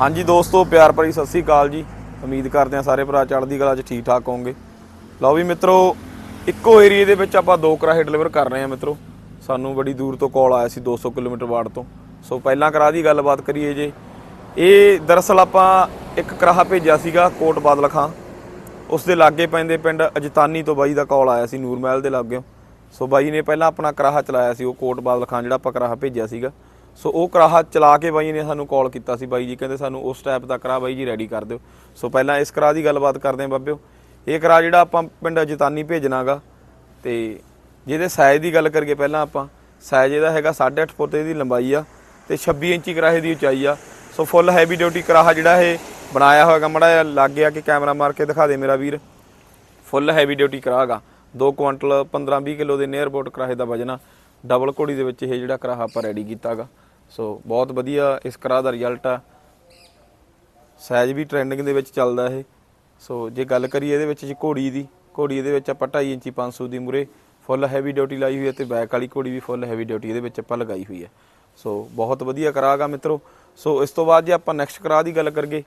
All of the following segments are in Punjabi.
ਹਾਂਜੀ ਦੋਸਤੋ, ਪਿਆਰ ਭਰੀ ਸਤਿ ਸ੍ਰੀ ਅਕਾਲ ਜੀ। ਉਮੀਦ ਕਰਦੇ ਹਾਂ ਸਾਰੇ ਭਰਾ ਚੜ੍ਹਦੀ ਕਲਾ 'ਚ ਠੀਕ ਠਾਕ ਹੋਵੋਗੇ ਲਓ ਵੀ ਮਿੱਤਰੋ, ਇੱਕੋ ਏਰੀਏ ਦੇ ਵਿੱਚ ਆਪਾਂ ਦੋ ਕਰਾਹੇ ਡਿਲੀਵਰ ਕਰ ਰਹੇ ਹਾਂ ਮਿੱਤਰੋ। ਸਾਨੂੰ ਬੜੀ ਦੂਰ ਤੋਂ ਕਾਲ ਆਇਆ ਸੀ 200 ਕਿਲੋਮੀਟਰ ਵਾਟ ਤੋਂ। ਸੋ ਪਹਿਲਾਂ ਕਰਾ ਦੀ ਗੱਲਬਾਤ ਕਰੀਏ ਜੇ। ਇਹ ਦਰਅਸਲ ਆਪਾਂ ਇੱਕ ਕਰਾਹਾ ਭੇਜਿਆ ਸੀਗਾ ਕੋਟ ਬਾਦਲ ਖਾਂ। ਉਸ ਦੇ ਲਾਗੇ ਪੈਂਦੇ ਪਿੰਡ ਅਜਤਾਨੀ ਤੋਂ ਬਾਈ ਦਾ ਕਾਲ ਆਇਆ ਸੀ ਨੂਰ ਮਹਿਲ ਦੇ ਲਾਗਿਓ। ਸੋ ਬਾਈ ਨੇ ਪਹਿਲਾਂ ਆਪਣਾ ਕਰਾਹਾ ਚਲਾਇਆ ਸੀ ਉਹ ਕੋਟ ਬਾਦਲ ਖਾਂ ਜਿਹੜਾ ਆਪਾਂ ਕਰਾਹਾ ਭੇਜਿਆ ਸੀਗਾ। ਸੋ ਉਹ ਕਰਾਹਾ ਚਲਾ ਕੇ ਬਾਈ ਨੇ ਸਾਨੂੰ ਕਾਲ ਕੀਤਾ ਸੀ ਬਾਈ ਜੀ, ਕਹਿੰਦੇ ਸਾਨੂੰ ਉਸ ਟਾਈਪ ਦਾ ਕਰਾ ਬਾਈ ਜੀ ਰੈਡੀ ਕਰ ਦਿਓ। ਸੋ ਪਹਿਲਾਂ ਇਸ ਕਰਾ ਦੀ ਗੱਲਬਾਤ ਕਰਦੇ ਹਾਂ ਬਾਬਿਓ। ਇਹ ਕਰਾ ਜਿਹੜਾ ਆਪਾਂ ਪਿੰਡ ਅਜਤਾਨੀ ਭੇਜਣਾਗਾ, ਤੇ ਜਿਹਦੇ ਸਾਈਜ਼ ਦੀ ਗੱਲ ਕਰੀਏ ਪਹਿਲਾਂ ਆਪਾਂ ਸਾਈਜ਼ ਇਹਦਾ ਹੈਗਾ 8.5 ਫੁੱਟ, ਇਹਦੀ ਲੰਬਾਈ ਆ, ਤੇ 26 ਇੰਚੀ ਕਰਾਹੇ ਦੀ ਉਚਾਈ ਆ। ਸੋ ਫੁੱਲ ਹੈਵੀ ਡਿਊਟੀ ਕਰਾਹਾ ਜਿਹੜਾ ਇਹ ਬਣਾਇਆ ਹੋਏਗਾ ਮੜਾ ਜਿਹਾ ਲੱਗ ਗਿਆ ਕਿ ਕੈਮਰਾ ਮਾਰ ਕੇ ਦਿਖਾ ਦੇ ਮੇਰਾ ਵੀਰ। ਫੁੱਲ ਹੈਵੀ ਡਿਊਟੀ ਕਰਾਗਾ 2 ਕੁਇੰਟਲ 15-20 ਕਿਲੋ ਦੇ ਨੀਅਰ ਬੋਟ ਕਰਾਹੇ ਦਾ ਵਜਨ ਡਬਲ ਘੋੜੀ ਦੇ ਵਿੱਚ ਇਹ ਜਿਹੜਾ ਕਰਾਹਾ ਆਪਾਂ ਰੈਡੀ ਕੀਤਾਗਾ। ਸੋ ਬਹੁਤ ਵਧੀਆ ਇਸ ਕਰਾਹ ਦਾ ਰਿਜ਼ਲਟ ਆ। ਸਾਈਜ਼ ਵੀ ਟ੍ਰੈਂਡਿੰਗ ਦੇ ਵਿੱਚ ਚੱਲਦਾ ਇਹ। ਸੋ ਜੇ ਗੱਲ ਕਰੀਏ ਇਹਦੇ ਵਿੱਚ ਜੀ ਘੋੜੀ ਦੀ, ਘੋੜੀ ਇਹਦੇ ਵਿੱਚ ਆਪਾਂ 2.5 ਇੰਚੀ 500 ਦੀ ਮੁਰੇ ਫੁੱਲ ਹੈਵੀ ਡਿਊਟੀ ਲਾਈ ਹੋਈ ਹੈ ਤੇ ਬੈਕ ਵਾਲੀ ਘੋੜੀ ਵੀ ਫੁੱਲ ਹੈਵੀ ਡਿਊਟੀ ਇਹਦੇ ਵਿੱਚ ਆਪਾਂ ਲਗਾਈ ਹੋਈ ਹੈ। ਸੋ ਬਹੁਤ ਵਧੀਆ ਕਰਾਗਾ ਮਿੱਤਰੋ। ਸੋ ਇਸ ਤੋਂ ਬਾਅਦ ਜੇ ਆਪਾਂ ਨੈਕਸਟ ਕਰਾ ਦੀ ਗੱਲ ਕਰੀਏ,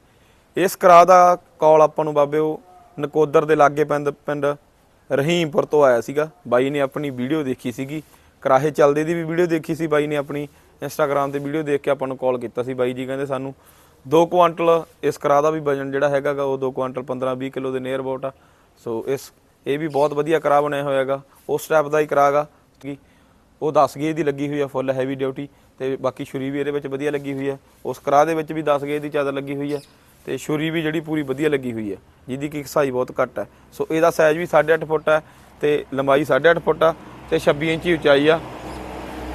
ਇਸ ਕਰਾ ਦਾ ਕਾਲ ਆਪਾਂ ਨੂੰ ਬਾਬਿਓ ਨਕੋਦਰ ਦੇ ਲਾਗੇ ਪਿੰਡ ਪਿੰਡ ਰਹੀਮਪੁਰ ਤੋਂ ਆਇਆ ਸੀਗਾ। ਬਾਈ ਨੇ ਆਪਣੀ ਵੀਡੀਓ ਦੇਖੀ ਸੀਗੀ। ਕਰਾਹੇ ਚੱਲਦੇ ਦੀ ਵੀ ਵੀਡੀਓ ਦੇਖੀ ਸੀ ਬਾਈ ਨੇ ਆਪਣੀ। ਇੰਸਟਾਗ੍ਰam ਤੇ ਵੀਡੀਓ ਦੇਖ ਕੇ ਆਪਾਂ ਨੂੰ ਕਾਲ ਕੀਤਾ ਸੀ ਬਾਈ ਜੀ, ਕਹਿੰਦੇ ਸਾਨੂੰ 2 ਕੁਆਂਟਲ ਇਸ ਕਰਾ ਦਾ ਵੀ ਵਜਨ ਜਿਹੜਾ ਹੈਗਾਗਾ ਉਹ 2 ਕੁਆਂਟਲ 15 20 ਕਿਲੋ ਦੇ ਨੀਅਰ ਅਬਾਊਟ ਆ। ਸੋ ਇਸ, ਇਹ ਵੀ ਬਹੁਤ ਵਧੀਆ ਕਰਾ ਬਣਿਆ ਹੋਇਆਗਾ ਉਸ ਸਟੈਪ ਦਾ ਹੀ ਕਰਾਗਾ ਕਿ ਉਹ 10 ਗੇ ਦੀ ਲੱਗੀ ਹੋਈ ਆ ਫੁੱਲ ਹੈਵੀ ਡਿਊਟੀ ਤੇ ਬਾਕੀ ਛੁਰੀ ਵੀ ਇਹਦੇ ਵਿੱਚ ਵਧੀਆ ਲੱਗੀ ਹੋਈ ਆ। ਉਸ ਕਰਾ ਦੇ ਵਿੱਚ ਵੀ 10 ਗੇ ਦੀ ਚਾਦਰ ਲੱਗੀ ਹੋਈ ਆ, ਤੇ ਛੁਰੀ ਵੀ ਜਿਹੜੀ ਪੂਰੀ ਵਧੀਆ ਲੱਗੀ ਹੋਈ ਆ, ਜਿਹਦੀ ਕਿ ਸਾਈ ਬਹੁਤ ਘੱਟ ਹੈ ਸੋ ਇਹਦਾ ਸਾਈਜ਼ ਵੀ 8.5 ਫੁੱਟ ਹੈ ਤੇ ਲੰਬਾਈ 8.5 ਫੁੱਟ ਆ, ਤੇ 26 ਇੰਚੀ ਉਚਾਈ ਆ।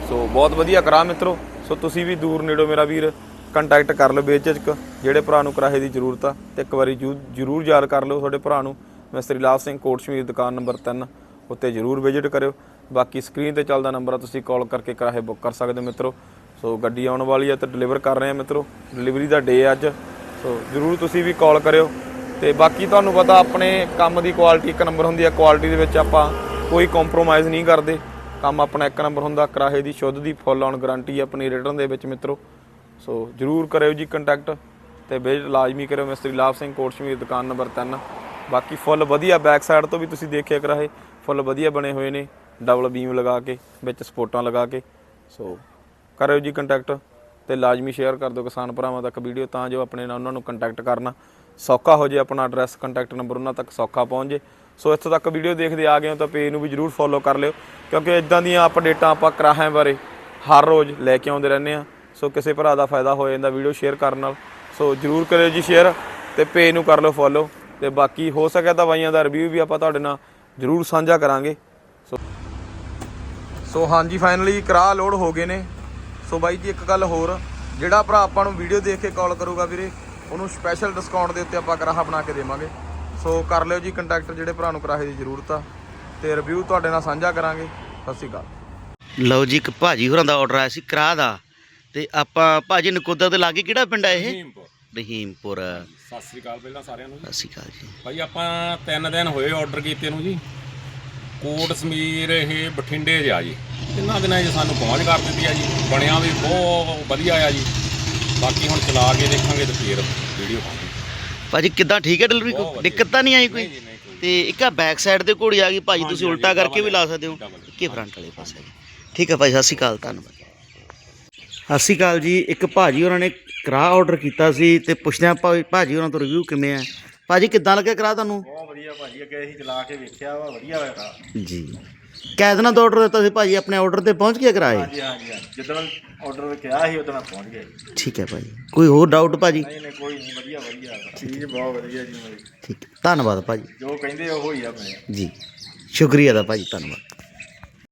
ਸੋ ਬਹੁਤ ਵਧੀਆ ਕਰਾ ਮਿੱਤਰੋ। ਸੋ ਤੁਸੀਂ ਵੀ ਦੂਰ ਨੇੜੋ ਮੇਰਾ ਵੀਰ ਕੰਟੈਕਟ ਕਰ ਲਓ ਬੇਚਕ ਜਿਹੜੇ ਭਰਾ ਨੂੰ ਕਰਾਹੇ ਦੀ ਜ਼ਰੂਰਤ ਆ, ਤੇ ਇੱਕ ਵਾਰੀ ਜੂ- ਜ਼ਰੂਰ ਯਾਦ ਕਰ ਲਓ ਤੁਹਾਡੇ ਭਰਾ ਨੂੰ। ਮਿਸਤਰੀ ਲਾਭ ਸਿੰਘ ਕੋਟ ਸ਼ਮੀਰ ਦੁਕਾਨ ਨੰਬਰ 3 ਉੱਤੇ ਜ਼ਰੂਰ ਵਿਜ਼ਿਟ ਕਰਿਓ। ਬਾਕੀ ਸਕਰੀਨ ਤੇ ਚੱਲਦਾ ਨੰਬਰ ਆ, ਤੁਸੀਂ ਕਾਲ ਕਰਕੇ ਕਰਾਹੇ ਬੁੱਕ ਕਰ ਸਕਦੇ ਹੋ ਮਿੱਤਰੋ। ਸੋ ਗੱਡੀ ਆਉਣ ਵਾਲੀ ਆ ਤੇ ਡਿਲੀਵਰ ਕਰ ਰਹੇ ਆ ਮਿੱਤਰੋ। ਡਿਲੀਵਰੀ ਦਾ ਡੇ ਅੱਜ। ਸੋ ਜ਼ਰੂਰ ਤੁਸੀਂ ਵੀ ਕਾਲ ਕਰਿਓ। ਤੇ ਬਾਕੀ ਤੁਹਾਨੂੰ ਪਤਾ ਆਪਣੇ ਕੰਮ ਦੀ ਕੁਆਲਿਟੀ ਇੱਕ ਨੰਬਰ ਹੁੰਦੀ ਆ ਕੁਆਲਿਟੀ ਦੇ ਵਿੱਚ ਆਪਾਂ ਕੋਈ ਕੰਪਰੋਮਾਈਜ਼ ਨਹੀਂ ਕਰਦੇ। ਕੰਮ ਆਪਣਾ ਇੱਕ ਨੰਬਰ ਹੁੰਦਾ, ਕਿਰਾਏ ਦੀ ਸ਼ੁੱਧ ਦੀ ਫੁੱਲ ਔਨ ਗਾਰੰਟੀ ਆਪਣੀ ਰਿਟਰਨ ਦੇ ਵਿੱਚ ਮਿੱਤਰੋ। ਸੋ ਜਰੂਰ ਕਰਿਓ ਜੀ ਕੰਟੈਕਟ ਤੇ ਵਿਜ਼ਿਟ ਲਾਜ਼ਮੀ ਕਰਿਓ ਮਿਸਤਰੀ ਲਾਭ ਸਿੰਘ ਕੋਟ ਸ਼ਮੀਰ, ਦੁਕਾਨ ਨੰਬਰ 3 ਬਾਕੀ ਫੁੱਲ ਵਧੀਆ ਬੈਕ ਸਾਈਡ ਤੋਂ ਵੀ ਤੁਸੀਂ ਦੇਖਿਆ ਕਰਾਹੇ ਫੁੱਲ ਵਧੀਆ ਬਣੇ ਹੋਏ ਨੇ ਡਬਲ ਬੀਮ ਲਗਾ ਕੇ, ਵਿੱਚ ਸਪੋਰਟਾਂ ਲਗਾ ਕੇ। ਸੋ ਕਰਿਓ ਜੀ ਕੰਟੈਕਟ ਤੇ ਲਾਜ਼ਮੀ ਸ਼ੇਅਰ ਕਰ ਦਿਓ ਕਿਸਾਨ ਭਰਾਵਾਂ ਤੱਕ ਵੀਡੀਓ ਤਾਂ ਜੋ ਆਪਣੇ ਨਾਲ ਉਹਨਾਂ ਨੂੰ ਕੰਟੈਕਟ ਕਰਨਾ ਸੌਖਾ ਹੋ ਜੇ, ਆਪਣਾ ਐਡਰੈਸ ਕੰਟੈਕਟ ਨੰਬਰ ਉਹਨਾਂ ਤੱਕ ਸੌਖਾ ਪਹੁੰਚ ਜੇ। ਸੋ ਇੱਥੋਂ ਤੱਕ ਵੀਡੀਓ ਦੇਖਦੇ ਆ ਗਏ ਹੋ ਤਾਂ ਪੇਜ ਨੂੰ ਵੀ ਜਰੂਰ ਫੋਲੋ ਕਰ ਲਿਓ, ਕਿਉਂਕਿ ਇਦਾਂ ਦੀਆਂ ਅਪਡੇਟਾਂ ਆਪਾਂ ਕਰਾਹਾਂ ਬਾਰੇ ਹਰ ਰੋਜ਼ ਲੈ ਕੇ ਆਉਂਦੇ ਰਹਿੰਦੇ ਆ ਸੋ ਕਿਸੇ ਭਰਾ ਦਾ ਫਾਇਦਾ ਹੋ ਜਾਂਦਾ ਵੀਡੀਓ ਸ਼ੇਅਰ ਕਰਨ ਨਾਲ। ਸੋ ਜਰੂਰ ਕਰਿਓ ਜੀ ਸ਼ੇਅਰ ਤੇ ਪੇਜ ਨੂੰ ਕਰ ਲਓ ਫੋਲੋ ਤੇ ਬਾਕੀ ਹੋ ਸਕਿਆ ਤਾਂ ਬਾਈਆਂ ਦਾ ਰਿਵਿਊ ਵੀ ਆਪਾਂ ਤੁਹਾਡੇ ਨਾਲ ਜਰੂਰ ਸਾਂਝਾ ਕਰਾਂਗੇ। ਸੋ ਸੋ ਹਾਂਜੀ ਫਾਈਨਲੀ ਕਰਾ ਲੋਡ ਹੋ ਗਏ ਨੇ। ਸੋ ਬਾਈ ਜੀ, ਇੱਕ ਗੱਲ ਹੋਰ, ਜਿਹੜਾ ਭਰਾ ਆਪਾਂ ਨੂੰ ਵੀਡੀਓ ਦੇਖ ਕੇ ਕਾਲ ਕਰੂਗਾ ਵੀਰੇ, ਉਹਨੂੰ ਸਪੈਸ਼ਲ ਡਿਸਕਾਊਂਟ ਦੇ ਉੱਤੇ ਆਪਾਂ ਕਰਾਹਾ ਬਣਾ ਕੇ ਦੇਵਾਂਗੇ। ਸੋ ਕਰ ਲਿਓ ਜੀ ਕੰਟੈਕਟ ਜਿਹੜੇ ਭਰਾ ਨੂੰ ਕਰਾਹੇ ਦੀ ਜ਼ਰੂਰਤ ਆ ਤੇ ਰਿਵਿਊ ਤੁਹਾਡੇ ਨਾਲ ਸਾਂਝਾ ਕਰਾਂਗੇ। ਸਤਿ ਸ਼੍ਰੀ ਅਕਾਲ। ਲਓ ਜੀ ਇੱਕ ਭਾਜੀ ਹੋਰਾਂ ਦਾ ਆਰਡਰ ਆਇਆ ਸੀ ਕਰਾ ਦਾ। ਤੇ ਆਪਾਂ ਭਾਜੀ ਨਕੋਦਰ ਦੇ ਲਾਗੇ ਕਿਹੜਾ ਪਿੰਡ ਹੈ ਇਹ? ਰਹੀਮਪੁਰ। ਰਹੀਮਪੁਰ। ਸਤਿ ਸ੍ਰੀ ਅਕਾਲ ਪਹਿਲਾਂ ਸਾਰਿਆਂ ਨੂੰ ਜੀ। ਸਤਿ ਸ਼੍ਰੀ ਅਕਾਲ ਜੀ। ਭਾਈ ਆਪਾਂ ਤਿੰਨ ਦਿਨ ਹੋਏ ਆਰਡਰ ਕੀਤੇ ਨੂੰ ਜੀ। ਕੋਟ ਸਮੀਰ ਇਹ ਬਠਿੰਡੇ ਜਾ ਜੀ। ਤਿੰਨਾਂ ਦਿਨਾਂ 'ਚ ਸਾਨੂੰ ਪਹੁੰਚ ਕਰ ਦਿੱਤੀ ਆ ਜੀ। ਬਣਿਆ ਵੀ ਬਹੁਤ ਵਧੀਆ ਆ ਜੀ। ਬਾਕੀ ਹੁਣ ਚਲਾ ਕੇ ਦੇਖਾਂਗੇ ਤੇ ਫੇਰ ਵੀਡੀਓ ਪਾਵਾਂਗੇ। ਭਾਜੀ ਕਿੱਦਾਂ? ਠੀਕ ਹੈ ਡਿਲੀਵਰੀ? ਬਹੁਤ ਕੋਈ ਵਧੀਆ। ਦਿੱਕਤ ਤਾਂ ਨਹੀਂ ਆਈ ਕੋਈ? ਨਹੀਂ ਜੀ, ਨਹੀਂ ਕੋਈ। ਤੇ ਇੱਕ ਆ ਬੈਕ ਸਾਈਡ ਤੇ ਘੋੜੀ ਆ ਗਈ ਭਾਜੀ ਹਾਂਜੀ, ਤੁਸੀਂ ਉਲਟਾ ਹਾਂਜੀ, ਕਰਕੇ ਵੀ ਲਾ ਸਕਦੇ ਹੋ। double। ਕਿ ਫਰੰਟ ਵਾਲੇ ਪਾਸੇ ਠੀਕ ਹੈ ਭਾਈ ਸਤਿ ਸ਼੍ਰੀ ਅਕਾਲ ਧੰਨਵਾਦ। ਸਤਿ ਸ਼੍ਰੀ ਅਕਾਲ ਜੀ। ਇੱਕ ਭਾਜੀ ਉਹਨਾਂ ਨੇ ਕਰਾ ਆਰਡਰ ਕੀਤਾ ਸੀ ਤੇ ਪੁੱਛਦੇ ਆ ਭਾਜੀ ਉਹਨਾਂ ਤੋਂ ਰਿਵਿਊ ਕਿਵੇਂ ਆ। ਭਾਜੀ ਕਿੱਦਾਂ ਲੱਗਿਆ ਕਰਾ ਤੁਹਾਨੂੰ? ਬਹੁਤ ਵਧੀਆ ਭਾਜੀ ਅੱਗੇ ਅਸੀਂ ਚਲਾ ਕੇ ਵੇਖਿਆ ਵਾ ਵਧੀਆ ਹੋਇਆ ਜੀ। ਕੈ ਦਿਨਾਂ ਦਾ ਆਰਡਰ ਦਿੱਤਾ ਸੀ ਭਾਜੀ ਆਪਣੇ ਆਰਡਰ ਤੇ ਪਹੁੰਚ ਗਿਆ ਕਰਾਏ। ਹਾਂਜੀ ਹਾਂਜੀ ਹਾਂਜੀ। ਜਦੋਂ ਆਰਡਰ ਕਿਹਾ ਸੀ ਉਦੋਂ ਮੈਂ ਪਹੁੰਚ ਗਿਆ ਜੀ। ਠੀਕ ਹੈ ਭਾਜੀ। ਕੋਈ ਹੋਰ ਡਾਊਟ ਭਾਜੀ? ਨਹੀਂ ਨਹੀਂ ਕੋਈ ਨਹੀਂ। ਵਧੀਆ ਵਧੀਆ। ਚੀਜ਼ ਬਹੁਤ ਵਧੀਆ ਜੀ। ਮੇਰੀ ਠੀਕ ਧੰਨਵਾਦ ਭਾਜੀ। ਜੋ ਕਹਿੰਦੇ ਉਹ ਹੀ ਆ ਮੈਂ ਜੀ। ਸ਼ੁਕਰੀਆ ਦਾ ਭਾਜੀ ਧੰਨਵਾਦ।